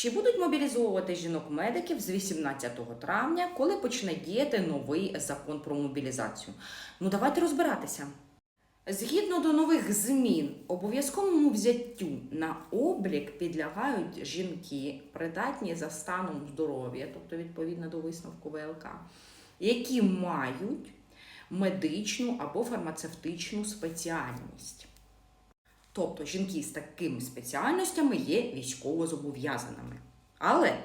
Чи будуть мобілізовувати жінок-медиків з 18 травня, коли почне діяти новий закон про мобілізацію? Ну давайте розбиратися. Згідно до нових змін, обов'язковому взяттю на облік підлягають жінки, придатні за станом здоров'я, тобто відповідно до висновку ВЛК, які мають медичну або фармацевтичну спеціальність. Тобто жінки з такими спеціальностями є військовозобов'язаними. Але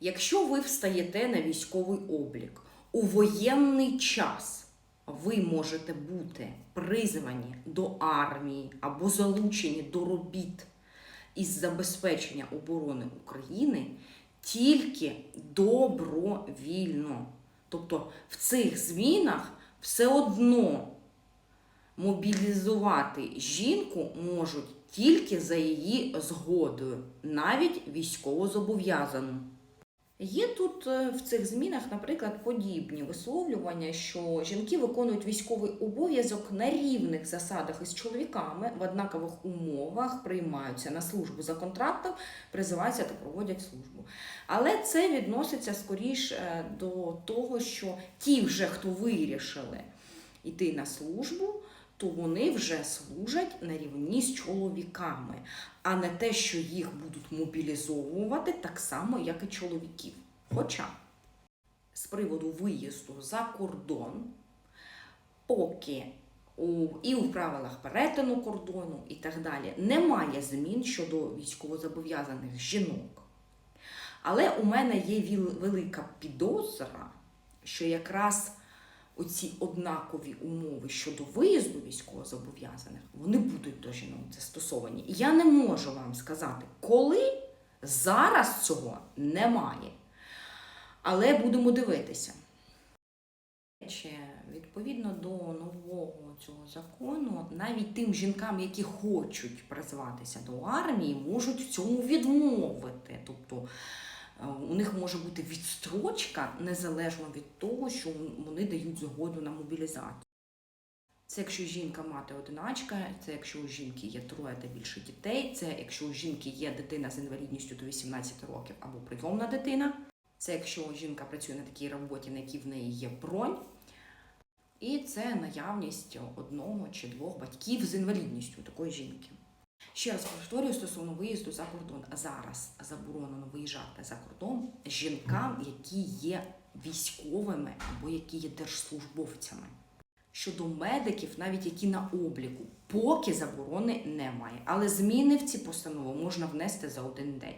якщо ви встаєте на військовий облік у воєнний час, ви можете бути призвані до армії або залучені до робіт із забезпечення оборони України тільки добровільно. Тобто в цих змінах все одно мобілізувати жінку можуть тільки за її згодою, навіть військовозобов'язану. Є тут е, в цих змінах, наприклад, подібні висловлювання, що жінки виконують військовий обов'язок на рівних засадах із чоловіками в однакових умовах, приймаються на службу за контрактом, призиваються та проводять службу. Але це відноситься скоріш е, до того, що ті вже, хто вирішили йти на службу, то вони вже служать на рівні з чоловіками, а не те, що їх будуть мобілізовувати так само, як і чоловіків. Хоча з приводу виїзду за кордон, поки у, і у правилах перетину кордону і так далі немає змін щодо військовозобов'язаних жінок. Але у мене є велика підозра, що якраз оці однакові умови щодо виїзду військовозобов'язаних, вони будуть до жінок застосовані. І я не можу вам сказати, коли зараз цього немає. Але будемо дивитися. Відповідно до нового цього закону, навіть тим жінкам, які хочуть призватися до армії, можуть в цьому відмовити. Тобто у них може бути відстрочка незалежно від того, що вони дають згоду на мобілізацію. Це якщо жінка мати одиначка, це якщо у жінки є троє та більше дітей, це якщо у жінки є дитина з інвалідністю до 18 років або прийомна дитина. Це якщо жінка працює на такій роботі, на якій в неї є бронь. І це наявність одного чи двох батьків з інвалідністю такої жінки. Ще раз повторюю стосовно виїзду за кордон. Зараз заборонено виїжджати за кордон жінкам, які є військовими або які є держслужбовцями. Щодо медиків, навіть які на обліку, поки заборони немає. Але зміни в ці постанови можна внести за один день.